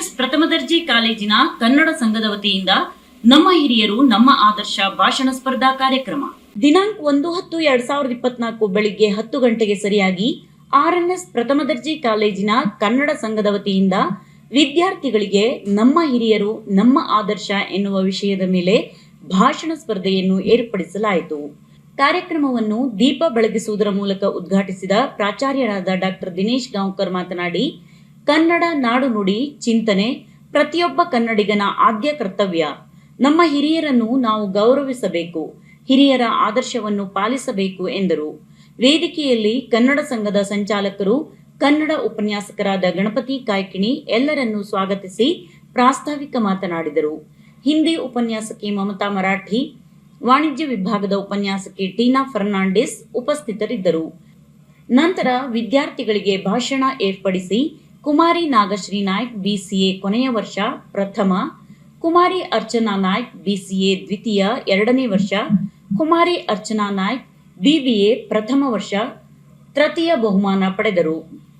RNS ಪ್ರಥಮ ದರ್ಜೆ ಕಾಲೇಜಿನ ಕನ್ನಡ ಸಂಘದ ವತಿಯಿಂದ ನಮ್ಮ ಹಿರಿಯರು ನಮ್ಮ ಆದರ್ಶ ಭಾಷಣ ಸ್ಪರ್ಧಾ ಕಾರ್ಯಕ್ರಮ. ದಿನಾಂಕ ಒಂದು ಹತ್ತು ಎರಡ್ ಸಾವಿರದ ಇಪ್ಪತ್ನಾಲ್ಕು ಬೆಳಿಗ್ಗೆ ಹತ್ತು ಗಂಟೆಗೆ ಸರಿಯಾಗಿ ಆರ್ಎನ್ಎಸ್ ಪ್ರಥಮ ದರ್ಜೆ ಕಾಲೇಜಿನ ಕನ್ನಡ ಸಂಘದ ವತಿಯಿಂದ ವಿದ್ಯಾರ್ಥಿಗಳಿಗೆ ನಮ್ಮ ಹಿರಿಯರು, ನಮ್ಮ ಆದರ್ಶ ಎನ್ನುವ ವಿಷಯದ ಮೇಲೆ ಭಾಷಣ ಸ್ಪರ್ಧೆಯನ್ನು ಏರ್ಪಡಿಸಲಾಯಿತು. ಕಾರ್ಯಕ್ರಮವನ್ನು ದೀಪ ಬೆಳಗಿಸುವುದರ ಮೂಲಕ ಉದ್ಘಾಟಿಸಿದ ಪ್ರಾಚಾರ್ಯರಾದ ಡಾಕ್ಟರ್ ದಿನೇಶ್ ಗಾಂವ್ಕರ್ ಮಾತನಾಡಿ ಕನ್ನಡ ನಾಡು ನುಡಿ ಚಿಂತನೆ ಪ್ರತಿಯೊಬ್ಬ ಕನ್ನಡಿಗನ ಆದ್ಯ ಕರ್ತವ್ಯ. ನಮ್ಮ ಹಿರಿಯರನ್ನು ನಾವು ಗೌರವಿಸಬೇಕು, ಹಿರಿಯರ ಆದರ್ಶವನ್ನು ಪಾಲಿಸಬೇಕು ಎಂದರು. ವೇದಿಕೆಯಲ್ಲಿ ಕನ್ನಡ ಸಂಘದ ಸಂಚಾಲಕರು, ಕನ್ನಡ ಉಪನ್ಯಾಸಕರಾದ ಗಣಪತಿ ಕಾಯ್ಕಿಣಿ ಎಲ್ಲರನ್ನೂ ಸ್ವಾಗತಿಸಿ ಪ್ರಾಸ್ತಾವಿಕ ಮಾತನಾಡಿದರು. ಹಿಂದಿ ಉಪನ್ಯಾಸಕಿ ಮಮತಾ ಮರಾಠಿ, ವಾಣಿಜ್ಯ ವಿಭಾಗದ ಉಪನ್ಯಾಸಕಿ ಟೀನಾ ಫರ್ನಾಂಡಿಸ್ ಉಪಸ್ಥಿತರಿದ್ದರು. ನಂತರ ವಿದ್ಯಾರ್ಥಿಗಳಿಗೆ ಭಾಷಣ ಏರ್ಪಡಿಸಿ ಕುಮಾರಿ ನಾಗಶ್ರೀ ನಾಯ್ಕ್ ಬಿಸಿಎ ಕೊನೆಯ ವರ್ಷ ಪ್ರಥಮ, ಕುಮಾರಿ ಅರ್ಚನಾ ನಾಯ್ಕ್ ಬಿಸಿಎ ದ್ವಿತೀಯ ಎರಡನೇ ವರ್ಷ, ಕುಮಾರಿ ಅರ್ಚನಾ ನಾಯ್ಕ್ ಬಿಬಿಎ ಪ್ರಥಮ ವರ್ಷ ತೃತೀಯ ಬಹುಮಾನ ಪಡೆದರು.